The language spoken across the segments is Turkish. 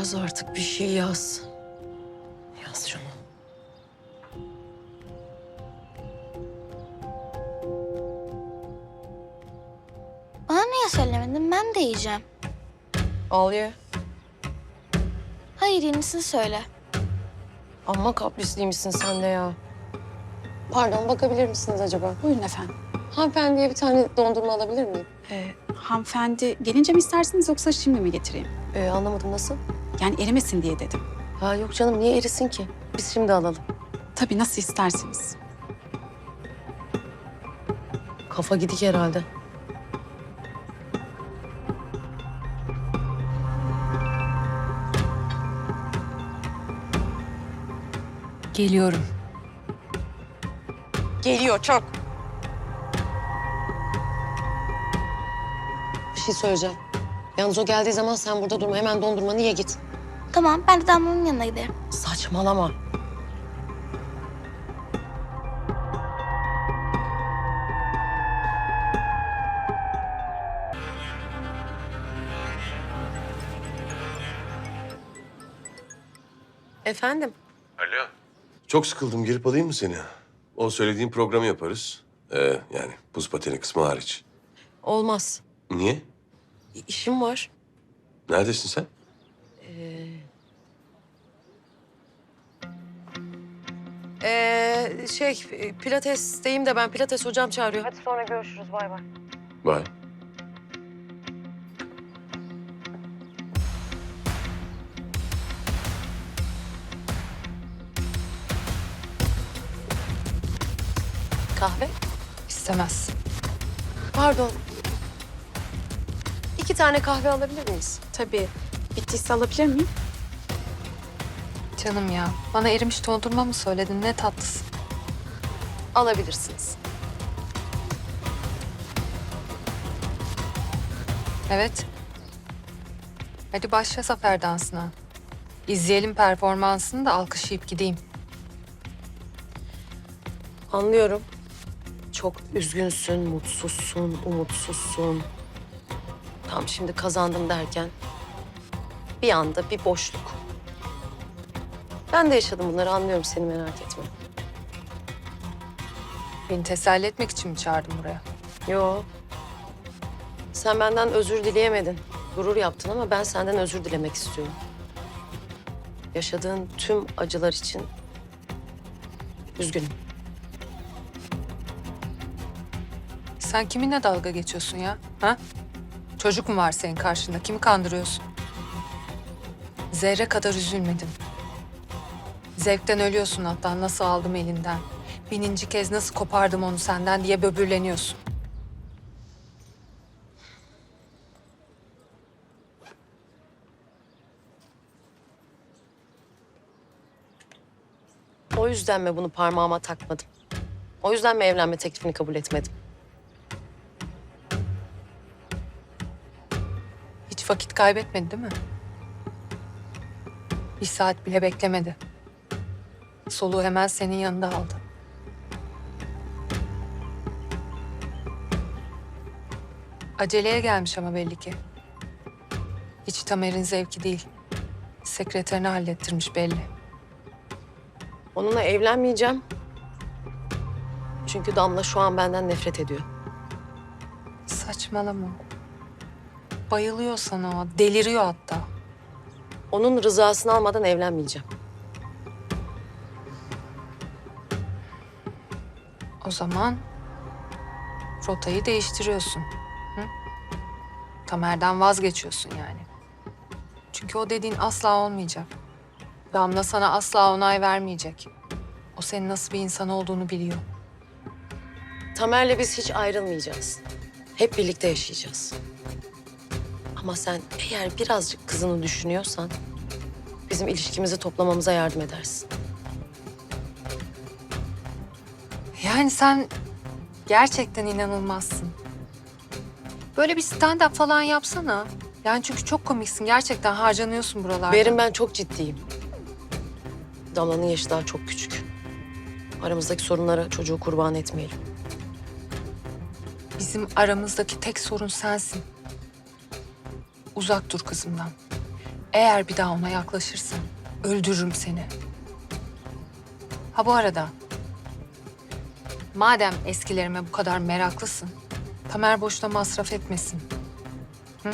Yaz artık bir şey yaz. Yaz şunu. Bana niye söylemedin? Ben de yiyeceğim. Al ye. Hayır yenisini söyle. Amma kaprisliymişsin sen de ya. Pardon bakabilir misiniz acaba? Buyurun efendim. Hanımefendiye bir tane dondurma alabilir miyim? Ee, hanımefendi gelince mi istersiniz yoksa şimdi mi getireyim? Ee, anlamadım nasıl? Yani erimesin diye dedim. Ha yok canım niye erisin ki? Biz şimdi alalım. Tabii nasıl isterseniz. Kafa gidik herhalde. Geliyorum. Geliyor çok. Bir şey söyleyeceğim. Yalnız o geldiği zaman sen burada durma. Hemen dondurmanı ye git. Tamam ben de Damla'nın yanına giderim. Saçmalama. Efendim? Alo. Çok sıkıldım. Gelip alayım mı seni? O söylediğin programı yaparız. Ee, yani buz pateni kısmı hariç. Olmaz. Niye? İşim var. Neredesin sen? Ee, şey, e, pilatesteyim de ben. Pilates hocam çağırıyor. Hadi sonra görüşürüz. Bay bay. Vay. Kahve? İstemez. Pardon. İki tane kahve alabilir miyiz? Tabii. Bittiyse alabilir miyim? Canım ya. Bana erimiş dondurma mı söyledin? Ne tatlısın. Alabilirsiniz. Evet. Hadi başla zafer dansına. İzleyelim performansını da alkışlayıp gideyim. Anlıyorum. Çok üzgünsün, mutsuzsun, umutsuzsun. Tam şimdi kazandım derken bir anda bir boşluk. Ben de yaşadım bunları anlıyorum seni merak etme. Beni teselli etmek için mi çağırdın buraya? Yo. Sen benden özür dileyemedin. Gurur yaptın ama ben senden özür dilemek istiyorum. Yaşadığın tüm acılar için üzgünüm. Sen kiminle dalga geçiyorsun ya? Ha? Çocuk mu var senin karşında? Kimi kandırıyorsun? Zerre kadar üzülmedim. Zevkten ölüyorsun hatta nasıl aldım elinden. Bininci kez nasıl kopardım onu senden diye böbürleniyorsun. O yüzden mi bunu parmağıma takmadım? O yüzden mi evlenme teklifini kabul etmedim? Hiç vakit kaybetmedi değil mi? Bir saat bile beklemedi. Soluğu hemen senin yanında aldı. Aceleye gelmiş ama belli ki. Hiç Tamer'in zevki değil. Sekreterini hallettirmiş belli. Onunla evlenmeyeceğim. Çünkü Damla şu an benden nefret ediyor. Saçmalama. Bayılıyor sana. Deliriyor hatta. Onun rızasını almadan evlenmeyeceğim. O zaman rotayı değiştiriyorsun. Hı? Tamer'den vazgeçiyorsun yani. Çünkü o dediğin asla olmayacak. Damla sana asla onay vermeyecek. O senin nasıl bir insan olduğunu biliyor. Tamer'le biz hiç ayrılmayacağız. Hep birlikte yaşayacağız. Ama sen eğer birazcık kızını düşünüyorsan... ...bizim ilişkimizi toplamamıza yardım edersin. Yani sen gerçekten inanılmazsın. Böyle bir stand-up falan yapsana. Yani çünkü çok komiksin. Gerçekten harcanıyorsun buralarda. Berin ben çok ciddiyim. Damla'nın yaşı daha çok küçük. Aramızdaki sorunlara çocuğu kurban etmeyelim. Bizim aramızdaki tek sorun sensin. Uzak dur kızımdan. Eğer bir daha ona yaklaşırsan öldürürüm seni. Ha bu arada madem eskilerime bu kadar meraklısın, Tamer boşuna masraf etmesin. Hı?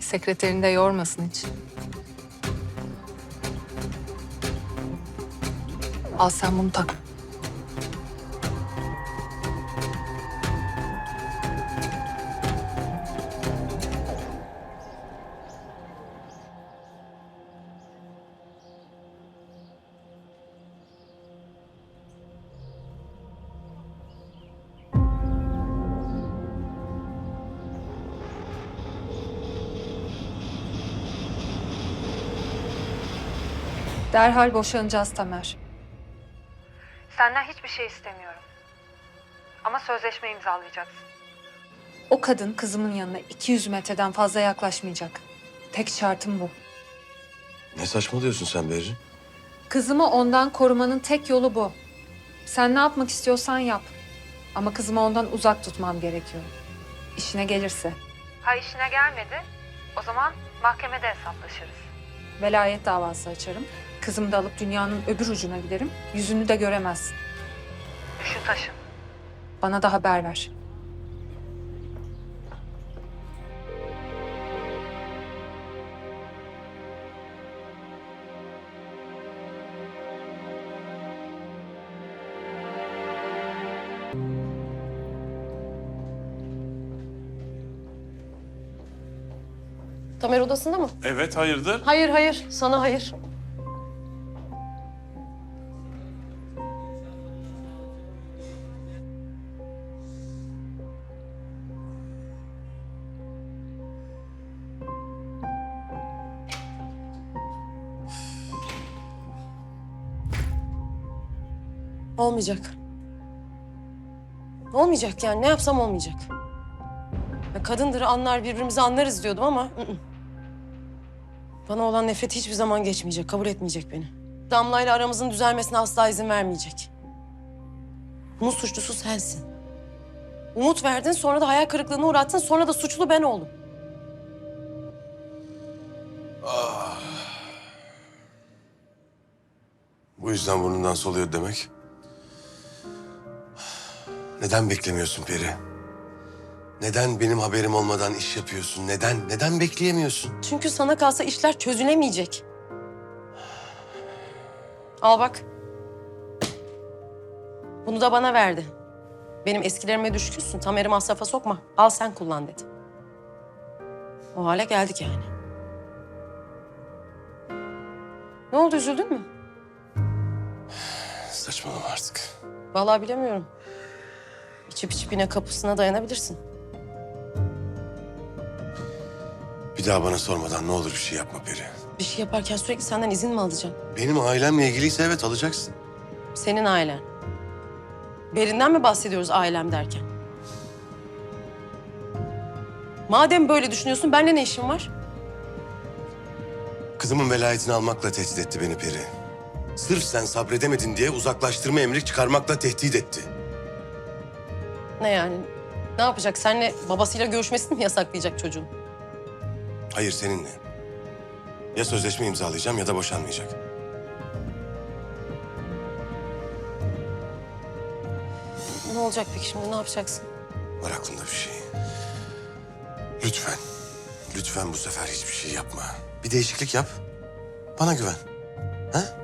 Sekreterini de yormasın hiç. Al sen bunu tak. Derhal boşanacağız Tamer. Senden hiçbir şey istemiyorum. Ama sözleşme imzalayacaksın. O kadın kızımın yanına 200 metreden fazla yaklaşmayacak. Tek şartım bu. Ne saçmalıyorsun sen Berrin? Kızımı ondan korumanın tek yolu bu. Sen ne yapmak istiyorsan yap. Ama kızımı ondan uzak tutmam gerekiyor. İşine gelirse. Ha işine gelmedi. O zaman mahkemede hesaplaşırız. Velayet davası açarım. Kızımı da alıp dünyanın öbür ucuna giderim. Yüzünü de göremezsin. Düşün taşın. Bana da haber ver. Tamer odasında mı? Evet, hayırdır? Hayır hayır sana hayır. Olmayacak. Olmayacak yani ne yapsam olmayacak. Ya kadındır anlar birbirimizi anlarız diyordum ama... ı ı. Bana olan nefret hiçbir zaman geçmeyecek, kabul etmeyecek beni. Damla'yla aramızın düzelmesine asla izin vermeyecek. Bunun suçlusu sensin. Umut verdin, sonra da hayal kırıklığına uğrattın, sonra da suçlu ben oldum. Bu yüzden burnundan soluyor demek. Neden beklemiyorsun Peri? Neden benim haberim olmadan iş yapıyorsun? Neden? Neden bekleyemiyorsun? Çünkü sana kalsa işler çözülemeyecek. Al bak. Bunu da bana verdi. Benim eskilerime düşkünsün, Tamer'i masrafa sokma. Al sen kullan dedi. O hale geldik yani. Ne oldu, üzüldün mü? Saçmalama artık. Vallahi bilemiyorum. İçip içip yine kapısına dayanabilirsin. Bir daha bana sormadan ne olur bir şey yapma Peri. Bir şey yaparken sürekli senden izin mi alacağım? Benim ailemle ilgiliyse evet alacaksın. Senin ailen. Berinden mi bahsediyoruz ailem derken? Madem böyle düşünüyorsun, benimle ne işin var? Kızımın velayetini almakla tehdit etti beni Peri. Sırf sen sabredemedin diye uzaklaştırma emri çıkarmakla tehdit etti. Ne yani? Ne yapacak? Seninle babasıyla görüşmesini mi yasaklayacak çocuğun? Hayır seninle. Ya sözleşme imzalayacağım ya da boşanmayacak. Ne olacak peki şimdi? Ne yapacaksın? Var aklımda bir şey. Lütfen, lütfen bu sefer hiçbir şey yapma. Bir değişiklik yap. Bana güven. Ha?